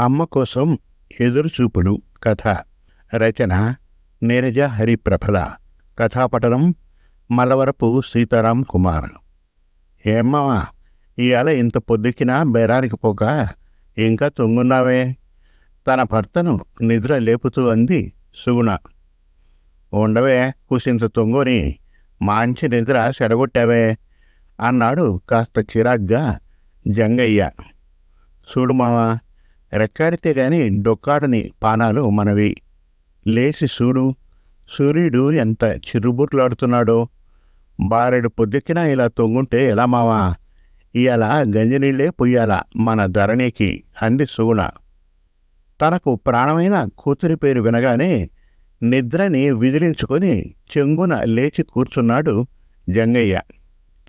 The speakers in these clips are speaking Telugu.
అమ్మ కోసం ఎదురుచూపులు. కథ. రచన. నీరజ హరిప్రభల. కథాపటనం. మలవరపు సీతారాం కుమార్. ఏమ్మా ఇవాళ ఇంత పొద్దుకినా బేరానికి పోక ఇంకా తొంగున్నావే? తన భర్తను నిద్ర లేపుతూ అంది సుగుణ. ఉండవే కుసింత తొంగుని మంచి నిద్ర సెడగొట్టావే అన్నాడు కాస్త చిరాగ్గా జంగయ్య. చూడు మావా రెక్కాడితే గాని డొక్కాడని పానాలు మనవి. లేచి సూడు సూర్యుడు ఎంత చిరుబుట్లాడుతున్నాడో బారెడు పొద్దెక్కినా ఇలా తొంగుంటే ఎలా మావా? ఇయాల గంజినీళ్ళే పొయ్యాలా మన ధరణికి అంది సుగుణ. తనకు ప్రాణమైన కూతురి పేరు వినగానే నిద్రని విదిలించుకొని చెంగున లేచి కూర్చున్నాడు జంగయ్య.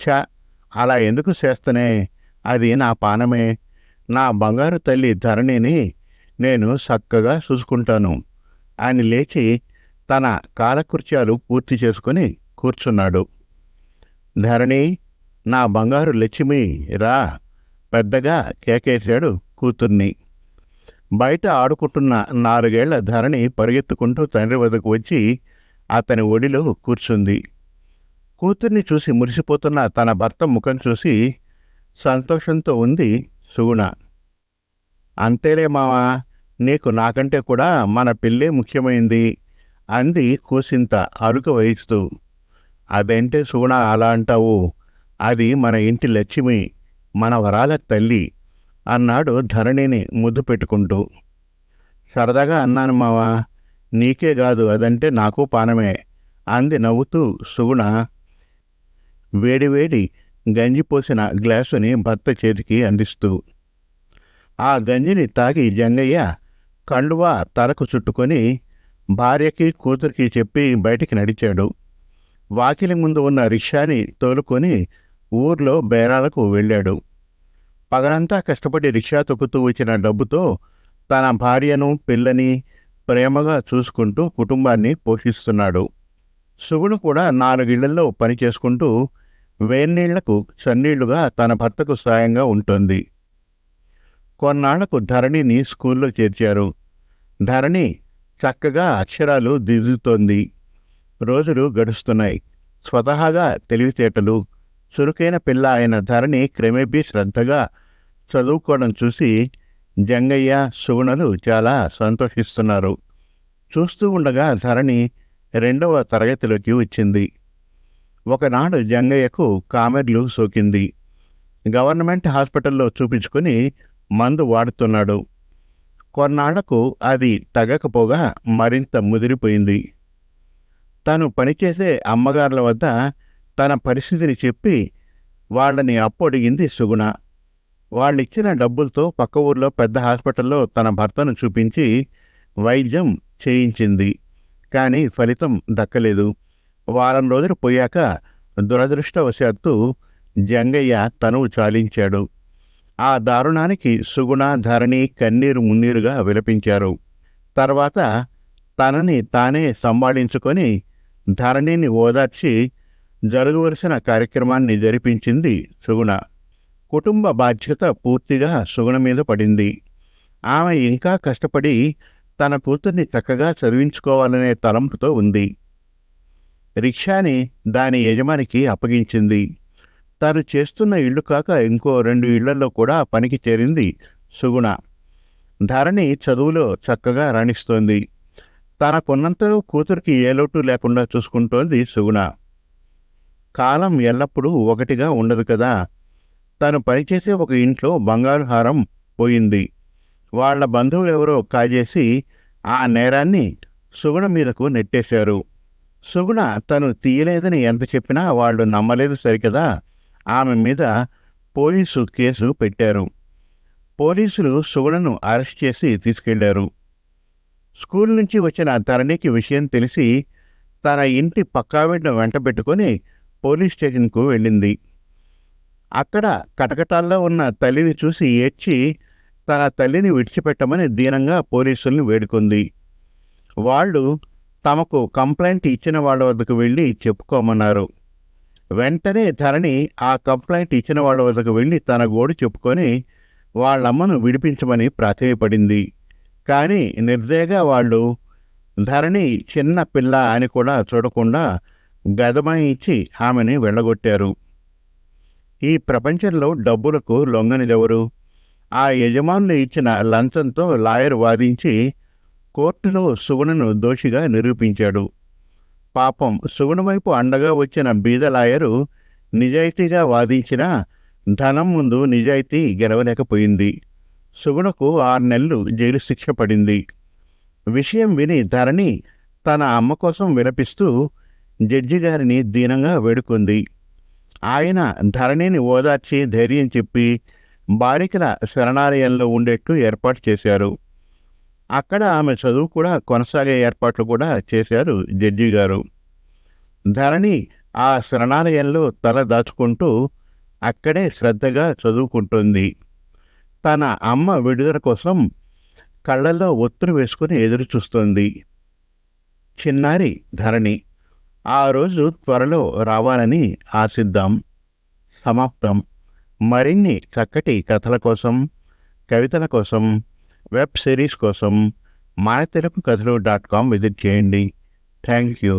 ఛ అలా ఎందుకు చేస్తనే? అది నా పానమే. నా బంగారు తల్లి ధరణిని నేను చక్కగా చూసుకుంటాను. అని లేచి తన కాలకృత్యాలు పూర్తి చేసుకుని కూర్చున్నాడు. ధరణి నా బంగారు లక్ష్మి రా పెద్దగా కేకేశాడు కూతుర్ని. బయట ఆడుకుంటున్న నాలుగేళ్ళ ధరణి పరిగెత్తుకుంటూ తండ్రి వద్దకు వచ్చి అతని ఒడిలో కూర్చుంది. కూతుర్ని చూసి మురిసిపోతున్న తన భర్త ముఖం చూసి సంతోషంతో ఉంది. సుగుణ. అంతేలే మావా నీకు నాకంటే కూడా మన పిల్లే ముఖ్యమైంది అంది కూసింత అరుక వహిస్తూ. అదేంటే సుగుణ అలా అంటావు? అది మన ఇంటి లక్ష్మి మన వరాల తల్లి అన్నాడు ధరణిని ముద్దు పెట్టుకుంటూ. సరదాగా అన్నాను మావా నీకే కాదు అదంటే నాకు పానమే అంది నవ్వుతూ సుగుణ. వేడివేడి గంజి పోసిన గ్లాసుని భర్త చేతికి అందిస్తూ ఆ గంజిని తాగి జంగయ్య కండువా తలకు చుట్టుకొని భార్యకి కూతురికి చెప్పి బయటికి నడిచాడు. వాకిలి ముందు ఉన్న రిక్షాని తోలుకొని ఊర్లో బేరాలకు వెళ్ళాడు. పగలంతా కష్టపడి రిక్షా తొక్కుతూ వచ్చిన డబ్బుతో తన భార్యను పిల్లని ప్రేమగా చూసుకుంటూ కుటుంబాన్ని పోషిస్తున్నాడు. సుగుడు కూడా నాలుగిళ్ళలో పని చేసుకుంటూ వేన్నీళ్ళకు చన్నీళ్ళుగా తన భర్తకు సాయంగా ఉంటుంది. కొన్నాళ్ళకు ధరణిని స్కూల్లో చేర్చారు. ధరణి చక్కగా అక్షరాలు దిద్దుతోంది. రోజులు గడుస్తున్నాయి. స్వతహాగా తెలివితేటలు చురుకైన పిల్ల అయిన ధరణి క్రమేపీ శ్రద్ధగా చదువుకోవడం చూసి జంగయ్య సుగుణలు చాలా సంతోషిస్తున్నారు. చూస్తూ ఉండగా ధరణి రెండవ తరగతిలోకి వచ్చింది. ఒకనాడు జంగయ్యకు కామెర్లు సోకింది. గవర్నమెంట్ హాస్పిటల్లో చూపించుకుని మందు వాడుతున్నాడు. కొన్నాళ్ళకు అది తగ్గకపోగా మరింత ముదిరిపోయింది. తను పనిచేసే అమ్మగారుల వద్ద తన పరిస్థితిని చెప్పి వాళ్ళని అప్పు అడిగింది సుగుణ. వాళ్ళిచ్చిన డబ్బులతో పక్క ఊర్లో పెద్ద హాస్పిటల్లో తన భర్తను చూపించి వైద్యం చేయించింది. కానీ ఫలితం దక్కలేదు. వారం రోజులు పోయాక దురదృష్టవశాత్తు జంగయ్య తనువు చాలించాడు. ఆ దారుణానికి సుగుణ ధరణి కన్నీరు మున్నీరుగా విలపించారు. తర్వాత తనని తానే సంభాళించుకొని ధరణిని ఓదార్చి జరగవలసిన కార్యక్రమాన్ని జరిపించింది సుగుణ. కుటుంబ బాధ్యత పూర్తిగా సుగుణ మీద పడింది. ఆమె ఇంకా కష్టపడి తన కూతుర్ని చక్కగా చదివించుకోవాలనే తలంపుతో ఉంది. రిక్షాని దాని యజమానికి అప్పగించింది. తాను చేస్తున్న ఇల్లు కాక ఇంకో రెండు ఇళ్ళలో కూడా పనికి చేరింది సుగుణ. ధరణి చదువులో చక్కగా రాణిస్తోంది. తనకున్నంతలో కూతురికి ఏ లోటు లేకుండా చూసుకుంటోంది సుగుణ. కాలం ఎల్లప్పుడూ ఒకటిగా ఉండదు కదా. తను పనిచేసే ఒక ఇంట్లో బంగారు హారం పోయింది. వాళ్ళ బంధువులెవరో కాజేసి ఆ నేరాన్ని సుగుణ మీదకు నెట్టేశారు. సుగుణ తను తీయలేదని ఎంత చెప్పినా వాళ్ళు నమ్మలేదు సరికదా? ఆమె మీద పోలీసు కేసు పెట్టారు. పోలీసులు సుగుణను అరెస్ట్ చేసి తీసుకెళ్ళారు. స్కూల్ నుంచి వచ్చిన తరణికి విషయం తెలిసి తన ఇంటి పక్కావిడ్ను వెంట పెట్టుకొని పోలీస్ స్టేషన్కు వెళ్ళింది. అక్కడ కటకటాల్లో ఉన్న తల్లిని చూసి ఏడ్చి తన తల్లిని విడిచిపెట్టమని దీనంగా పోలీసుల్ని వేడుకుంది. వాళ్ళు తమకు కంప్లైంట్ ఇచ్చిన వాళ్ళ వద్దకు వెళ్ళి చెప్పుకోమన్నారు. వెంటనే ధరణి ఆ కంప్లైంట్ ఇచ్చిన వాళ్ళ వద్దకు వెళ్ళి తన గోడు చెప్పుకొని వాళ్ళమ్మను విడిపించమని ప్రాధేయపడింది. కానీ నిర్దయగా వాళ్ళు ధరణి చిన్న పిల్ల అని కూడా చూడకుండా గదమాయించి ఆమెని వెళ్ళగొట్టారు. ఈ ప్రపంచంలో డబ్బులకు లొంగనిదెవరు? ఆ యజమానులు ఇచ్చిన లంచంతో లాయర్ వాదించి కోర్టులో సుగుణను దోషిగా నిరూపించాడు. పాపం సుగుణ వైపు అండగా వచ్చిన బీద లాయరు నిజాయితీగా వాదించిన ధనం ముందు నిజాయితీ గెలవలేకపోయింది. సుగుణకు ఆరు నెలలు జైలు శిక్ష పడింది. విషయం విని ధరణి తన అమ్మ కోసం విలపిస్తూ జడ్జి గారిని దీనంగా వేడుకుంది. ఆయన ధరణిని ఓదార్చి ధైర్యం చెప్పి బాలికల శరణాలయంలో ఉండేట్టు ఏర్పాటు చేశారు. అక్కడ ఆమె చదువు కూడా కొనసాగే ఏర్పాట్లు కూడా చేశారు జడ్జి గారు. ధరణి ఆ శరణాలయంలో తల దాచుకుంటూ అక్కడే శ్రద్ధగా చదువుకుంటుంది. తన అమ్మ విడుదల కోసం కళ్ళల్లో ఒత్తులు వేసుకుని ఎదురు చూస్తుంది చిన్నారి ధరణి ఆ రోజు త్వరలో రావాలని ఆశిద్దాం. సమాప్తం. మరిన్ని చక్కటి కథల కోసం కవితల కోసం వెబ్ సిరీస్ కోసం మన తెలుగు కథలు డాట్ కామ్ విజిట్ చేయండి థ్యాంక్ యూ